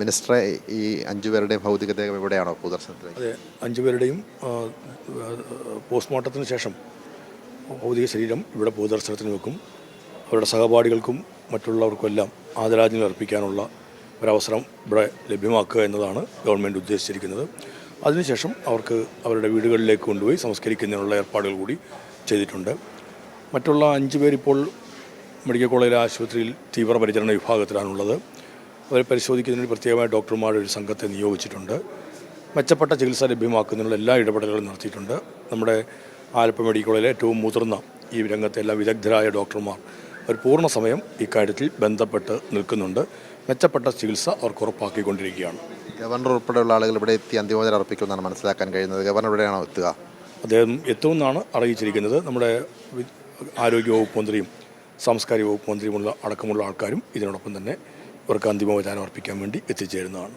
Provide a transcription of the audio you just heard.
മിനിസ്റ്ററെ ഈ അഞ്ചുപേരുടെയും ഭൗതികദേഹം എവിടെയാണോ പൊതുദർശനത്തിൽ അതെ അഞ്ചുപേരുടെയും പോസ്റ്റ്മോർട്ടത്തിന് ശേഷം ഭൗതിക ശരീരം ഇവിടെ പൊതുദർശനത്തിന് വെക്കും. അവരുടെ സഹപാഠികൾക്കും മറ്റുള്ളവർക്കുമെല്ലാം ആദരാഞ്ജലി അർപ്പിക്കാനുള്ള ഒരവസരം ഇവിടെ ലഭ്യമാക്കുക എന്നതാണ് ഗവൺമെന്റ് ഉദ്ദേശിച്ചിരിക്കുന്നത്. അതിനുശേഷം അവർക്ക് അവരുടെ വീടുകളിലേക്ക് കൊണ്ടുപോയി സംസ്കരിക്കുന്നതിനുള്ള ഏർപ്പാടുകൾ കൂടി ചെയ്തിട്ടുണ്ട്. മറ്റുള്ള അഞ്ച് പേരിപ്പോൾ മെഡിക്കൽ കോളേജ് ആശുപത്രിയിൽ തീവ്രപരിചരണ വിഭാഗത്തിലാണുള്ളത്. അവരെ പരിശോധിക്കുന്നതിന് പ്രത്യേകമായി ഡോക്ടർമാരുടെ ഒരു സംഘത്തെ നിയോഗിച്ചിട്ടുണ്ട്. മെച്ചപ്പെട്ട ചികിത്സ ലഭ്യമാക്കുന്നതിനുള്ള എല്ലാ ഇടപെടലുകളും നടത്തിയിട്ടുണ്ട്. നമ്മുടെ ആലപ്പുഴ മെഡിക്കൽ കോളേജിലെ ഏറ്റവും മുതിർന്ന ഈ രംഗത്തെ എല്ലാ വിദഗ്ധരായ ഡോക്ടർമാർ അവർ പൂർണ സമയം ഇക്കാര്യത്തിൽ ബന്ധപ്പെട്ട് നിൽക്കുന്നുണ്ട്. മെച്ചപ്പെട്ട ചികിത്സ അവർക്ക് ഉറപ്പാക്കിക്കൊണ്ടിരിക്കുകയാണ്. ഗവർണർ ഉൾപ്പെടെയുള്ള ആളുകൾ ഇവിടെ എത്തി അന്തിമോചനം അർപ്പിക്കുമെന്നാണ് മനസ്സിലാക്കാൻ കഴിയുന്നത്. ഗവർണർ എവിടെയാണോ എത്തുക? അദ്ദേഹം എത്തുമെന്നാണ് അറിയിച്ചിരിക്കുന്നത്. നമ്മുടെ ആരോഗ്യ വകുപ്പ് മന്ത്രിയും സാംസ്കാരിക വകുപ്പ് മന്ത്രിയുമുള്ള അടക്കമുള്ള ആൾക്കാരും ഇതിനോടൊപ്പം തന്നെ ഇവർക്ക് അന്തിമോപചാരം അർപ്പിക്കാൻ വേണ്ടി എത്തിച്ചേരുന്നതാണ്.